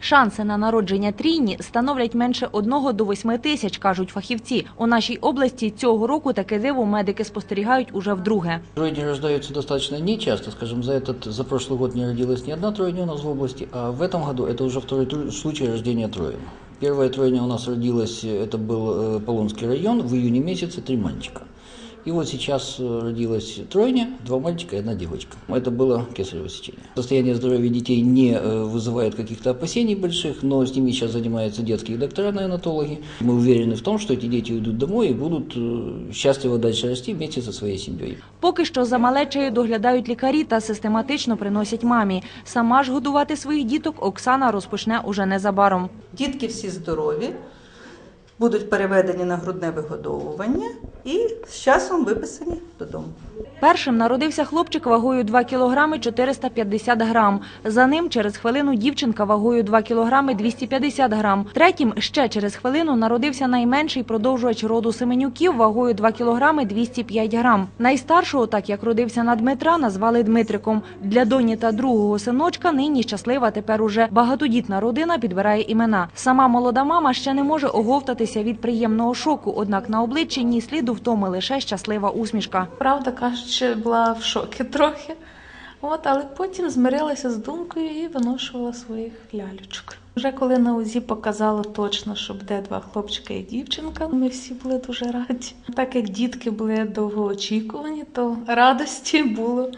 Шанси на народження трійні становлять менше 1 до 8 тисяч, кажуть фахівці. У нашій області цього року таке диво медики спостерігають уже вдруге. Тройни рождаются достаточно нечасто, скажем, за этот, за прошлый год не родилась ни одна тройня у нас в области, а в этом году это уже второй тру- случай рождения троек. Первая тройня у нас родилась, э, это был э, Полонский район, в июне месяце три мальчика. И вот сейчас э, родилась тройня, два мальчика и одна девочка. Это было кесарево сечение. Состояние здоровья детей не э, вызывает каких-то опасений больших, но с ними сейчас занимаются детские доктора, неонатологи. Мы уверены в том, что эти дети уйдут домой и будут э, счастливо дальше расти вместе со своей семьей. Поки що за малечею доглядають лікарі та систематично приносять мамі. Сама ж годувати своїх діток Оксана розпочне уже незабаром. Дітки всі здорові, будуть переведені на грудне вигодовування і з часом виписані додому. Першим народився хлопчик вагою 2 кілограми 450 грам. За ним через хвилину дівчинка вагою 2 кілограми 250 грам. Третім ще через хвилину народився найменший продовжувач роду Семенюків вагою 2 кілограми 205 грам. Найстаршого, так як родився на Дмитра, назвали Дмитриком. Для доні та другого синочка нині щаслива тепер уже багатодітна родина підбирає імена. Сама молода мама ще не може оговтатися від приємного шоку, однак на обличчі ні сліду втоми лише щаслива усмішка. Правда кажучи, була в шокі трохи. От, але потім змирилася з думкою і виношувала своїх лялючок. Вже коли на УЗІ показало точно, що буде два хлопчика і дівчинка, ми всі були дуже раді. Так як дітки були довгоочікувані, то радості було,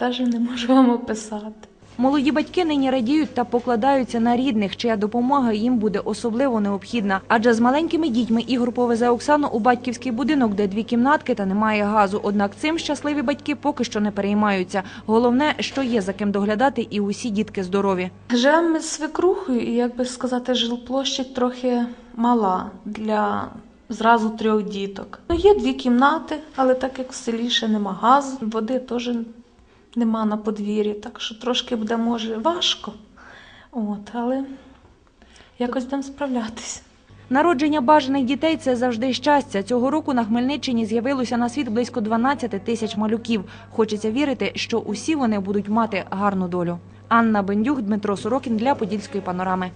навіть не можу вам описати. Молоді батьки нині радіють та покладаються на рідних, чия допомога їм буде особливо необхідна. Адже з маленькими дітьми Ігор повезе Оксану у батьківський будинок, де дві кімнатки та немає газу. Однак цим щасливі батьки поки що не переймаються. Головне, що є за ким доглядати, і усі дітки здорові. Живемо ми з свекрухою, і як би сказати, жилплощадь трохи мала для зразу трьох діток. Ну, є дві кімнати, але так як в селі ще нема газу, води теж нема на подвір'ї, так що трошки буде, може, важко. От, але якось будемо справлятися. Народження бажаних дітей це завжди щастя. Цього року на Хмельниччині з'явилося на світ близько 12 тисяч малюків. Хочеться вірити, що усі вони будуть мати гарну долю. Анна Бендюк, Дмитро Сорокін для Подільської панорами.